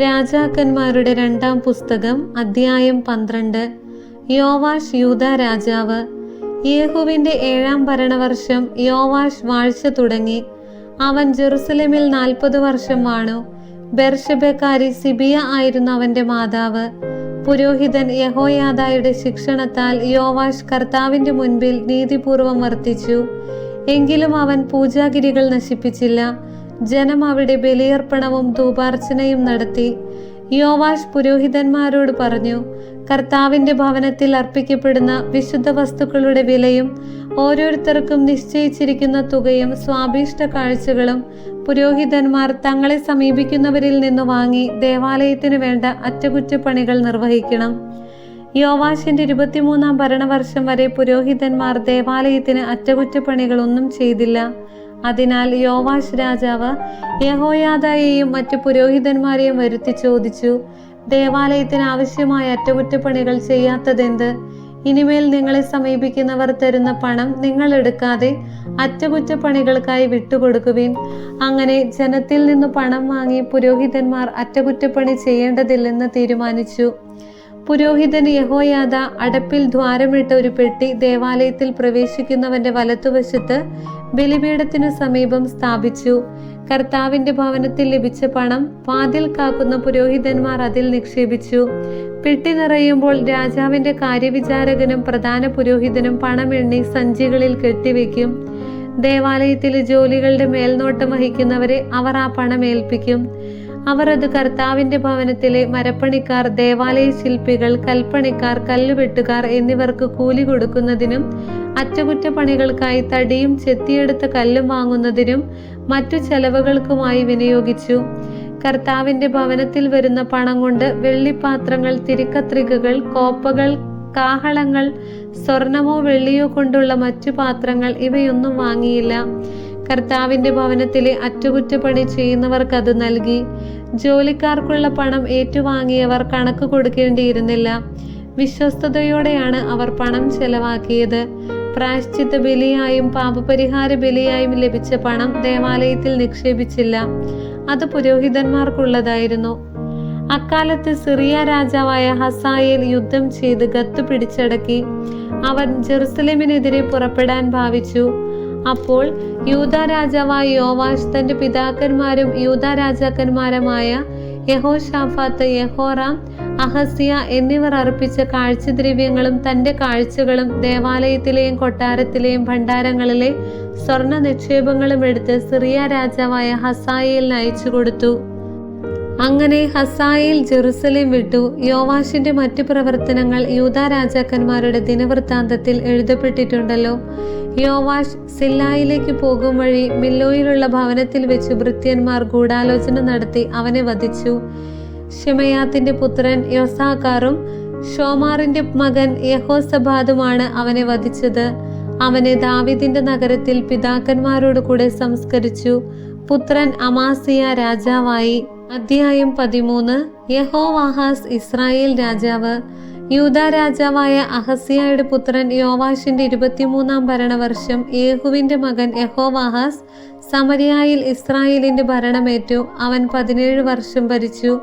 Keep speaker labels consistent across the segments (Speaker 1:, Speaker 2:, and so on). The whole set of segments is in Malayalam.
Speaker 1: രാജാക്കന്മാരുടെ രണ്ടാം പുസ്തകം അധ്യായം പന്ത്രണ്ട്. യോവാഷ് യൂത രാജാവ്. യേഹുവിന്റെ ഏഴാം ഭരണവർഷം യോവാഷ് വാഴ്ച തുടങ്ങി. അവൻ ജെറുസലേമിൽ നാൽപ്പത് വർഷം വാണു. ബെർഷബക്കാരി സിബിയ ആയിരുന്നു അവന്റെ മാതാവ്. പുരോഹിതൻ യഹോയാദായുടെ ശിക്ഷണത്താൽ യോവാഷ് കർത്താവിന്റെ മുൻപിൽ നീതിപൂർവം വർത്തിച്ചു. എങ്കിലും അവൻ പൂജാഗിരികൾ നശിപ്പിച്ചില്ല. ജനം അവിടെ ബലിയർപ്പണവും ധൂപാർച്ചനയും നടത്തി. യോവാഷ് പുരോഹിതന്മാരോട് പറഞ്ഞു കർത്താവിന്റെ ഭവനത്തിൽ അർപ്പിക്കപ്പെടുന്ന വിശുദ്ധ വസ്തുക്കളുടെ വിലയും ഓരോരുത്തർക്കും നിശ്ചയിച്ചിരിക്കുന്ന തുകയും സ്വാഭീഷ്ട കാഴ്ചകളും പുരോഹിതന്മാർ തങ്ങളെ സമീപിക്കുന്നവരിൽ നിന്ന് വാങ്ങി ദേവാലയത്തിനു വേണ്ട അറ്റകുറ്റപ്പണികൾ നിർവഹിക്കണം. യോവാശിന്റെ ഇരുപത്തിമൂന്നാം ഭരണവർഷം വരെ പുരോഹിതന്മാർ ദേവാലയത്തിന് അറ്റകുറ്റപ്പണികളൊന്നും ചെയ്തില്ല. അതിനാൽ യോവാശ് രാജാവ് യഹോയാദയെയും മറ്റു പുരോഹിതന്മാരെയും വരുത്തി ചോദിച്ചു ദേവാലയത്തിന് ആവശ്യമായ അറ്റകുറ്റപ്പണികൾ ചെയ്യാത്തതെന്ത്? ഇനിമേൽ നിങ്ങളെ സമീപിക്കുന്നവർ തരുന്ന പണം നിങ്ങൾ എടുക്കാതെ അറ്റകുറ്റപ്പണികൾക്കായി വിട്ടുകൊടുക്കുവിൻ. അങ്ങനെ ജനത്തിൽ നിന്ന് പണം വാങ്ങി പുരോഹിതന്മാർ അറ്റകുറ്റപ്പണി ചെയ്യേണ്ടതില്ലെന്ന് തീരുമാനിച്ചു. പുരോഹിതൻ യഹോയാദ അടപ്പിൽ ദ്വാരമിട്ട ഒരു പെട്ടി ദേവാലയത്തിൽ പ്രവേശിക്കുന്നവന്റെ വലത്തുവശത്ത് ബലിപീഠത്തിനു സമീപം സ്ഥാപിച്ചു. കർത്താവിന്റെ ഭവനത്തിൽ ലഭിച്ച പണം വാതിൽ കാക്കുന്ന പുരോഹിതന്മാർ അതിൽ നിക്ഷേപിച്ചു. പെട്ടി നിറയുമ്പോൾ രാജാവിന്റെ കാര്യവിചാരകനും പ്രധാന പുരോഹിതനും പണം എണ്ണി സഞ്ചികളിൽ കെട്ടിവെക്കും. ദേവാലയത്തിലെ ജോലികളുടെ മേൽനോട്ടം വഹിക്കുന്നവരെ അവർ ആ പണം ഏൽപ്പിക്കും. അവർ അത് കർത്താവിന്റെ ഭവനത്തിലെ മരപ്പണിക്കാർ ദേവാലയ ശില്പികൾ കൽപ്പണിക്കാർ കല്ലുവെട്ടുകാർ എന്നിവർക്ക് കൂലി കൊടുക്കുന്നതിനും അറ്റകുറ്റപ്പണികൾക്കായി തടിയും ചെത്തിയെടുത്ത കല്ലും വാങ്ങുന്നതിനും മറ്റു ചെലവുകൾക്കുമായി വിനിയോഗിച്ചു. കർത്താവിന്റെ ഭവനത്തിൽ വരുന്ന പണം കൊണ്ട് വെള്ളിപ്പാത്രങ്ങൾ തിരിക്കത്രികകൾ കോപ്പകൾ കാഹളങ്ങൾ സ്വർണമോ വെള്ളിയോ കൊണ്ടുള്ള മറ്റു പാത്രങ്ങൾ ഇവയൊന്നും വാങ്ങിയില്ല. കർത്താവിന്റെ ഭവനത്തിലെ അറ്റകുറ്റപ്പണി ചെയ്യുന്നവർക്ക് അത് നൽകി. ജോലിക്കാർക്കുള്ള പണം ഏറ്റുവാങ്ങിയവർ കണക്ക് കൊടുക്കേണ്ടിയിരുന്നില്ല. വിശ്വസ്തയോടെയാണ് അവർ പണം ചെലവാക്കിയത്. പ്രായശ്ചിത്ത ബലിയായും പാപപരിഹാര ബലിയായും ലഭിച്ച പണം ദേവാലയത്തിൽ നിക്ഷേപിച്ചില്ല. അത് പുരോഹിതന്മാർക്കുള്ളതായിരുന്നു. അക്കാലത്ത് സിറിയ രാജാവായ ഹസായേൽ യുദ്ധം ചെയ്ത് ഗത്ത് പിടിച്ചടക്കി. അവൻ ജെറുസലേമിനെതിരെ പുറപ്പെടാൻ ഭാവിച്ചു. അപ്പോൾ യൂത രാജാവായ യോവാഷ് തന്റെ പിതാക്കന്മാരും യൂത രാജാക്കന്മാരുമായ യഹോഷാഫാത്ത് യഹോറാം അഹസിയ എന്നിവർ അർപ്പിച്ച കാഴ്ചദ്രവ്യങ്ങളും തന്റെ കാഴ്ചകളും ദേവാലയത്തിലെയും കൊട്ടാരത്തിലെയും ഭണ്ഡാരങ്ങളിലെ സ്വർണ നിക്ഷേപങ്ങളും എടുത്ത് സിറിയ രാജാവായ ഹസായേലിന് അയച്ചു കൊടുത്തു അങ്ങനെ ഹസായിൽ ജെറുസലേം വിട്ടു. യോവാഷിന്റെ മറ്റു പ്രവർത്തനങ്ങൾ യൂത രാജാക്കന്മാരുടെ ദിനവൃത്താന്തത്തിൽ എഴുതപ്പെട്ടിട്ടുണ്ടല്ലോ. യോവാഷ് സില്ലായിലേക്ക് പോകും വഴി മില്ലോയിലുള്ള ഭവനത്തിൽ വെച്ച് ഭൃത്യന്മാർ ഗൂഢാലോചന നടത്തി അവനെ വധിച്ചു. ഷിമയാത്തിന്റെ പുത്രൻ യോസാക്കാറും ഷോമാറിന്റെ മകൻ യഹോസബാദുമാണ് അവനെ വധിച്ചത്. അവനെ ദാവിദിന്റെ നഗരത്തിൽ പിതാക്കന്മാരോട് കൂടെ സംസ്കരിച്ചു. പുത്രൻ അമാസിയ രാജാവായി. അധ്യായം പതിമൂന്ന്. യഹോവാഹാസ് ഇസ്രായേൽ രാജാവ്. യൂത രാജാവായ അഹസ്യയുടെ പുത്രൻ യോവാഷിന്റെ ഇരുപത്തിമൂന്നാം ഭരണവർഷം യേഹുവിന്റെ മകൻ യഹോവാഹാസ് സമരിയായിൽ ഇസ്രായേലിന്റെ ഭരണമേറ്റു. അവൻ പതിനേഴ് വർഷം ഭരിച്ചു.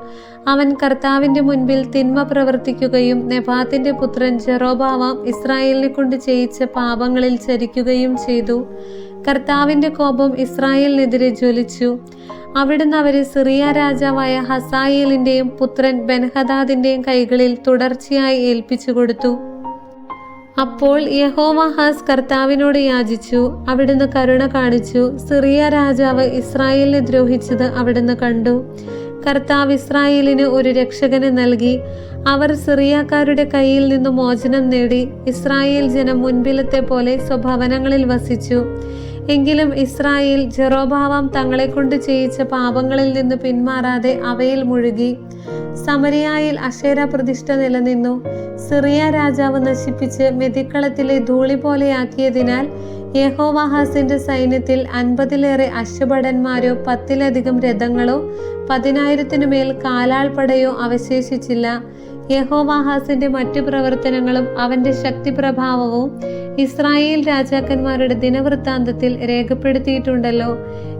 Speaker 1: അവൻ കർത്താവിന്റെ മുൻപിൽ തിന്മ പ്രവർത്തിക്കുകയും നെബാത്തിന്റെ പുത്രൻ ജെറോബാവാം ഇസ്രായേലിനെ കൊണ്ട് ചെയ്യിച്ച പാപങ്ങളിൽ ചരിക്കുകയും ചെയ്തു. കർത്താവിന്റെ കോപം ഇസ്രായേലിനെതിരെ ജ്വലിച്ചു. അവിടുന്ന് അവരെ സിറിയ രാജാവായ ഹസായേലിന്റെയും പുത്രൻ ബെൻഹദാദിന്റെയും കൈകളിൽ തുടർച്ചയായി ഏൽപ്പിച്ചു കൊടുത്തു. അപ്പോൾ യഹോവാഹാസ് കർത്താവിനോട് യാചിച്ചു അവിടുന്ന് കരുണ കാണിച്ചു. സിറിയ രാജാവ് ഇസ്രായേലിനെ ദ്രോഹിച്ചത് അവിടുന്ന് കണ്ടു. കർത്താവ് ഇസ്രായേലിന് ഒരു രക്ഷകനെ നൽകി. അവർ സിറിയക്കാരുടെ കയ്യിൽ നിന്ന് മോചനം നേടി. ഇസ്രായേൽ ജനം മുൻപിലത്തെ പോലെ സ്വഭവനങ്ങളിൽ വസിച്ചു. എങ്കിലും ഇസ്രായേൽ ജെറോഭാവം തങ്ങളെ കൊണ്ട് ചെയ്യിച്ച പാപങ്ങളിൽ നിന്ന് പിന്മാറാതെ അവയിൽ മുഴുകി. സമരിയായിൽ അശേര പ്രതിഷ്ഠ നിലനിന്നു. സിറിയ രാജാവ് നശിപ്പിച്ച് മെതിക്കളത്തിലെ ധൂളി പോലെയാക്കിയതിനാൽ യഹോവാഹാസിന്റെ സൈന്യത്തിൽ അൻപതിലേറെ അശ്വഭടന്മാരോ പത്തിലധികം രഥങ്ങളോ പതിനായിരത്തിനു മേൽ കാലാൾപ്പടയോ അവശേഷിച്ചില്ല. യഹോവാഹാസിന്റെ മറ്റു പ്രവർത്തനങ്ങളും അവന്റെ ശക്തിപ്രഭാവവും ഇസ്രായേൽ രാജാക്കന്മാരുടെ ദിനവൃത്താന്തത്തിൽ രേഖപ്പെടുത്തിയിട്ടുണ്ടല്ലോ.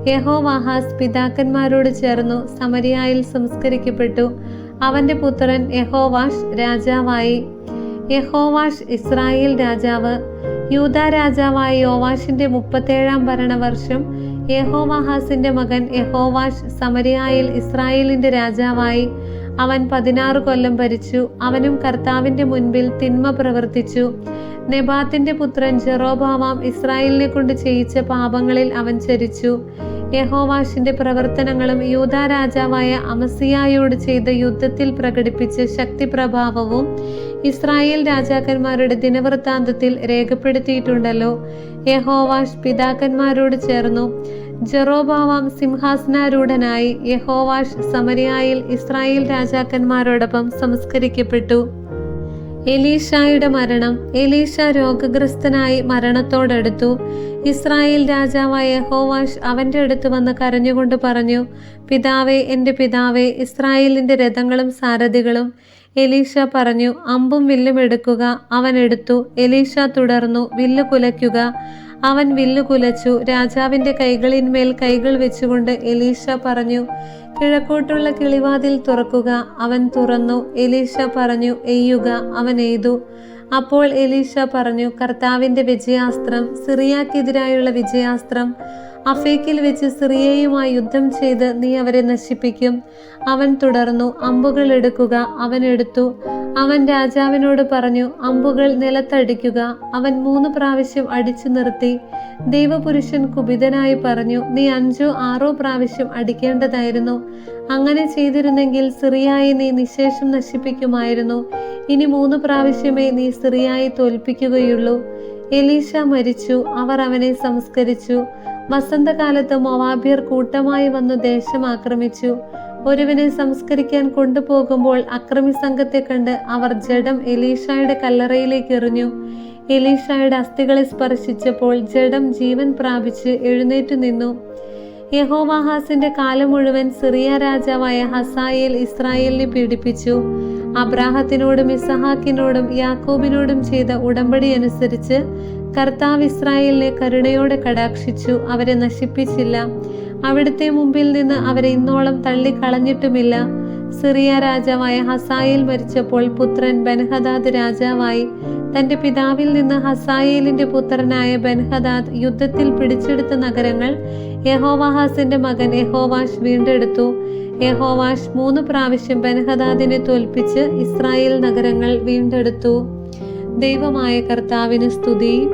Speaker 1: യഹോവാഹാസ് പിതാക്കന്മാരോട് ചേർന്നു സമരിയായിൽ സംസ്കരിക്കപ്പെട്ടു. അവന്റെ പുത്രൻ യഹോവാഷ് രാജാവായി. യഹോവാഷ് ഇസ്രായേൽ രാജാവ്. യൂത രാജാവായ യോവാഷിന്റെ മുപ്പത്തേഴാം ഭരണവർഷം യഹോവാഹാസിന്റെ മകൻ യഹോവാഷ് സമരിയായിൽ ഇസ്രായേലിന്റെ രാജാവായി. അവൻ പതിനാറ് കൊല്ലം ഭരിച്ചു. അവനും കർത്താവിന്റെ മുൻപിൽ തിന്മ പ്രവർത്തിച്ചു. നെബാത്തിന്റെ പുത്രൻ ജെറോബാവാം ഇസ്രായേലിനെ കൊണ്ട് ചെയ്യിച്ച പാപങ്ങളിൽ അവൻ ചരിച്ചു. യഹോവാഷിന്റെ പ്രവർത്തനങ്ങളും യൂത രാജാവായ അമസിയായോട് ചെയ്ത യുദ്ധത്തിൽ പ്രകടിപ്പിച്ച ശക്തിപ്രഭാവവും ഇസ്രായേൽ രാജാക്കന്മാരുടെ ദിനവൃത്താന്തത്തിൽ രേഖപ്പെടുത്തിയിട്ടുണ്ടല്ലോ. യഹോവാഷ് പിതാക്കന്മാരോട് ചേർന്നു. ജെറോബാവാം സിംഹാസനാരൂഢനായി യഹോവാഷ് സമരിയായിൽ ഇസ്രായേൽ രാജാക്കന്മാരോടൊപ്പം സംസ്കരിക്കപ്പെട്ടു. എലീഷായുടെ മരണം എലീഷ രോഗഗ്രസ്തനായി മരണത്തോടടുത്തു. ഇസ്രായേൽ രാജാവായ യഹോവാഷ് അവന്റെ അടുത്ത് വന്ന് കരഞ്ഞുകൊണ്ട് പറഞ്ഞു പിതാവേ എന്റെ പിതാവേ ഇസ്രായേലിന്റെ രഥങ്ങളും സാരഥികളും. എലീഷ പറഞ്ഞു അമ്പും വില്ലും എടുക്കുക. അവൻ എടുത്തു. എലീഷ തുടർന്നു വില്ല് കുലയ്ക്കുക. അവൻ വില്ലു കുലച്ചു. രാജാവിന്റെ കൈകളിന്മേൽ കൈകൾ വെച്ചുകൊണ്ട് എലീഷ പറഞ്ഞു കിഴക്കോട്ടുള്ള കിളിവാതിൽ തുറക്കുക. അവൻ തുറന്നു. എലീഷ പറഞ്ഞു എയ്യുക. അവൻ എയ്തു. അപ്പോൾ എലീഷ പറഞ്ഞു കർത്താവിന്റെ വിജയാസ്ത്രം സിറിയാക്കെതിരായുള്ള വിജയാസ്ത്രം അഫേക്കിൽ വെച്ച് സിറിയയുമായി യുദ്ധം ചെയ്ത് നീ അവരെ നശിപ്പിക്കും. അവൻ തുടർന്നു അമ്പുകൾ എടുക്കുക അവൻ എടുത്തു. അവൻ രാജാവിനോട് പറഞ്ഞു അമ്പുകൾ നിലത്തടിക്കുക. അവൻ മൂന്ന് പ്രാവശ്യം അടിച്ചു നിർത്തി. ദൈവപുരുഷൻ കുപിതനായി പറഞ്ഞു നീ അഞ്ചോ ആറോ പ്രാവശ്യം അടിക്കേണ്ടതായിരുന്നു. അങ്ങനെ ചെയ്തിരുന്നെങ്കിൽ സിറിയായി നീ നിശേഷം നശിപ്പിക്കുമായിരുന്നു. ഇനി മൂന്ന് പ്രാവശ്യമേ നീ സിറിയായി തോൽപ്പിക്കുകയുള്ളൂ. എലീഷ മരിച്ചു അവർ അവനെ സംസ്കരിച്ചു. വസന്തകാലത്ത് മൊവാബിയർ കൂട്ടമായി വന്നു ദേശം ആക്രമിച്ചു. ഒരുവനെ സംസ്കരിക്കാൻ കൊണ്ടുപോകുമ്പോൾ അക്രമി സംഘത്തെ കണ്ട് അവർ ജഡം എലീഷായുടെ കല്ലറയിലേക്ക് എറിഞ്ഞു. എലീഷായുടെ അസ്ഥികളെ സ്പർശിച്ചപ്പോൾ ജഡം ജീവൻ പ്രാപിച്ച് എഴുന്നേറ്റു നിന്നു. യഹോവാഹാസിന്റെ കാലം മുഴുവൻ സിറിയ രാജാവായ ഹസായേൽ ഇസ്രായേലിനെ പീഡിപ്പിച്ചു. അബ്രാഹത്തിനോടും ഇസഹാക്കിനോടും യാക്കോബിനോടും ചെയ്ത ഉടമ്പടി അനുസരിച്ച് കർത്താവ് ഇസ്രായേലിനെ കരുണയോടെ കടാക്ഷിച്ചു അവരെ നശിപ്പിച്ചില്ല. അവിടുത്തെ മുമ്പിൽ നിന്ന് അവരെ ഇന്നോളം തള്ളിക്കളഞ്ഞിട്ടുമില്ല. സിറിയ രാജാവായ ഹസായേൽ മരിച്ചപ്പോൾ പുത്രൻ ബൻഹദാദ് രാജാവായി. തന്റെ പിതാവിൽ നിന്ന് ഹസായേലിന്റെ പുത്രനായ ബൻഹദാദ് യുദ്ധത്തിൽ പിടിച്ചെടുത്ത നഗരങ്ങൾ യഹോവാഹാസിന്റെ മകൻ യഹോവാഷ് വീണ്ടെടുത്തു. യഹോവാഷ് മൂന്ന് പ്രാവശ്യം ബൻഹദാദിനെ തോൽപ്പിച്ച് ഇസ്രായേൽ നഗരങ്ങൾ വീണ്ടെടുത്തു. ദൈവമായ കർത്താവിന് സ്തുതി.